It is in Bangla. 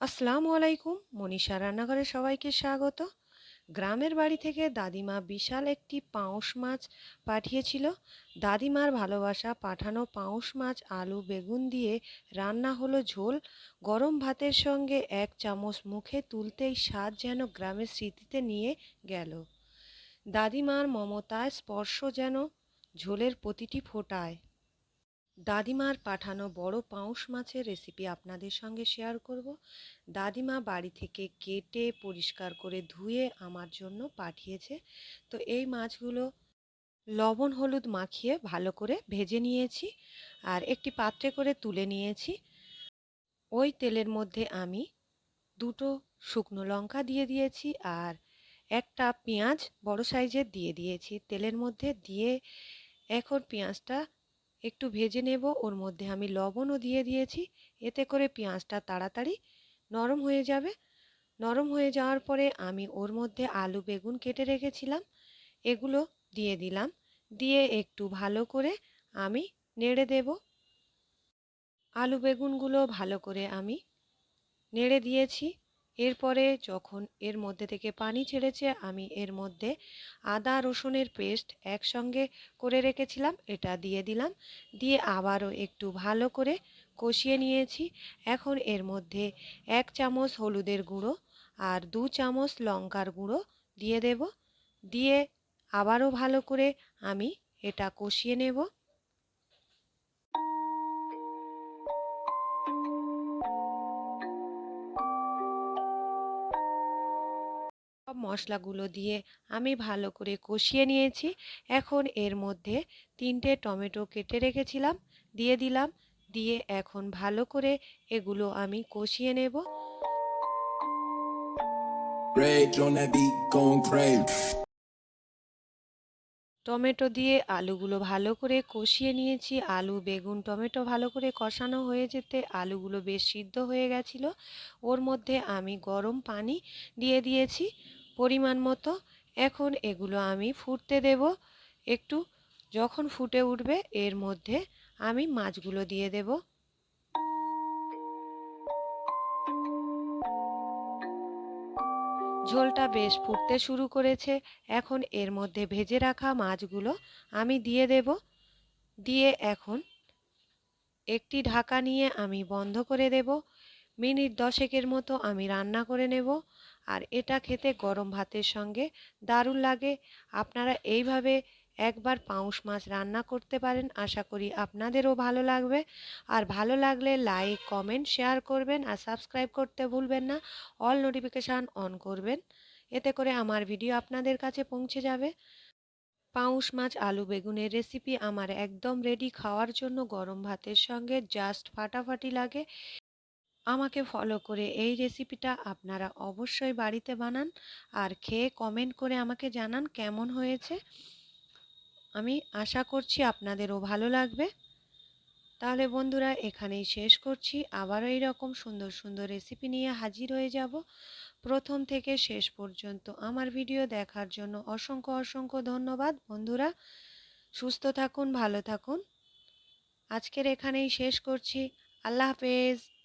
আসসালামু আলাইকুম। মনীষা রান্নাঘরে সবাইকে স্বাগত। গ্রামের বাড়ি থেকে দাদিমা বিশাল একটি পাউস মাছ পাঠিয়েছিল। দাদিমার ভালোবাসা পাঠানো পাউস মাছ, আলু, বেগুন দিয়ে রান্না হলো ঝোল। গরম ভাতের সঙ্গে এক চামচ মুখে তুলতেই স্বাদ যেন গ্রামের স্মৃতিতে নিয়ে গেল। দাদিমার মমতায় স্পর্শ যেন ঝোলের প্রতিটি ফোঁটায়। দাদিমার পাঠানো বড় পাউস মাছের রেসিপি আপনাদের সঙ্গে শেয়ার করব। দাদিমা বাড়ি থেকে কেটে পরিষ্কার করে ধুয়ে আমার জন্য পাঠিয়েছে। তো এই মাছগুলো লবণ হলুদ মাখিয়ে ভালো করে ভেজে নিয়েছি আর একটি পাত্রে করে তুলে নিয়েছি। ওই তেলের মধ্যে আমি দুটো শুকনো লঙ্কা দিয়ে দিয়েছি আর একটা পেঁয়াজ বড় সাইজের দিয়ে দিয়েছি। তেলের মধ্যে দিয়ে এখন পেঁয়াজটা একটু ভেজে নেব, ওর মধ্যে আমি লবণও দিয়ে দিয়েছি, এতে করে পেঁয়াজটা তাড়াতাড়ি নরম হয়ে যাবে। নরম হয়ে যাওয়ার পরে আমি ওর মধ্যে আলু বেগুন কেটে রেখেছিলাম, এগুলো দিয়ে দিলাম, দিয়ে একটু ভালো করে আমি নেড়ে দেব। আলু বেগুনগুলো ভালো করে আমি নেড়ে দিয়েছি। এরপরে যখন এর মধ্যে থেকে পানি ছেড়েছে, আমি এর মধ্যে আদা, রসুনের পেস্ট একসঙ্গে করে রেখেছিলাম। এটা দিয়ে দিলাম। দিয়ে আবারও একটু ভালো করে কষিয়ে নিয়েছি। এখন এর মধ্যে এক চামচ হলুদের গুঁড়ো আর দু চামচ লঙ্কার গুঁড়ো দিয়ে দেব। দিয়ে আবারও ভালো করে আমি এটা কষিয়ে নেব। মশলাগুলো দিয়ে আমি ভালো করে কষিয়ে নিয়েছি। এখন এর মধ্যে তিনটে টমেটো কেটে রেখেছিলাম দিয়ে দিলাম। দিয়ে এখন ভালো করে এগুলো আমি কষিয়ে নেব. টমেটো দিয়ে আলুগুলো ভালো করে কষিয়ে নিয়েছি। আলু বেগুন টমেটো ভালো করে কষানো হয়ে যেতে আলুগুলো বেশ সিদ্ধ হয়ে গেছিল। ওর মধ্যে আমি গরম পানি দিয়ে দিয়েছি। পরিমাণ মতো, এখন এগুলো আমি ফুটতে দেব। একটু যখন ফুটে উঠবে, এর মধ্যে আমি মাছগুলো দিয়ে দেব। ঝোলটা বেশ ফুটতে শুরু করেছে। এখন এর মধ্যে ভেজে রাখা মাছগুলো আমি দিয়ে দেব। দিয়ে এখন একটি ঢাকা নিয়ে আমি বন্ধ করে দেব। মিনিট দশেকের মতো আমি রান্না করে নেব। আর এটা খেতে গরম ভাতের সঙ্গে দারুণ লাগে। আপনারা এইভাবে একবার পাউশ মাছ রান্না করতে পারেন, আশা করি আপনাদেরও ভালো লাগবে। আর ভালো লাগলে লাইক, কমেন্ট, শেয়ার করবেন আর সাবস্ক্রাইব করতে ভুলবেন না। অল নোটিফিকেশান অন করবেন। এতে করে আমার ভিডিও আপনাদের কাছে পৌঁছে যাবে। পাউশ মাছ আলু বেগুনের রেসিপি আমার একদম রেডি খাওয়ার জন্য গরম ভাতের সঙ্গে জাস্ট ফাটাফাটি লাগে। আমাকে ফলো করে এই রেসিপিটা আপনারা অবশ্যই বাড়িতে বানান। আর খেয়ে কমেন্ট করে আমাকে জানান কেমন হয়েছে। আমি আশা করছি আপনাদেরও ভালো লাগবে। তাহলে বন্ধুরা, এখানেই শেষ করছি। আবারও এইরকম সুন্দর সুন্দর রেসিপি নিয়ে হাজির হয়ে যাব। প্রথম থেকে শেষ পর্যন্ত আমার ভিডিও দেখার জন্য অসংখ্য অসংখ্য ধন্যবাদ বন্ধুরা। সুস্থ থাকুন, ভালো থাকুন। আজকের এখানেই শেষ করছি। আল্লাহ হাফেজ।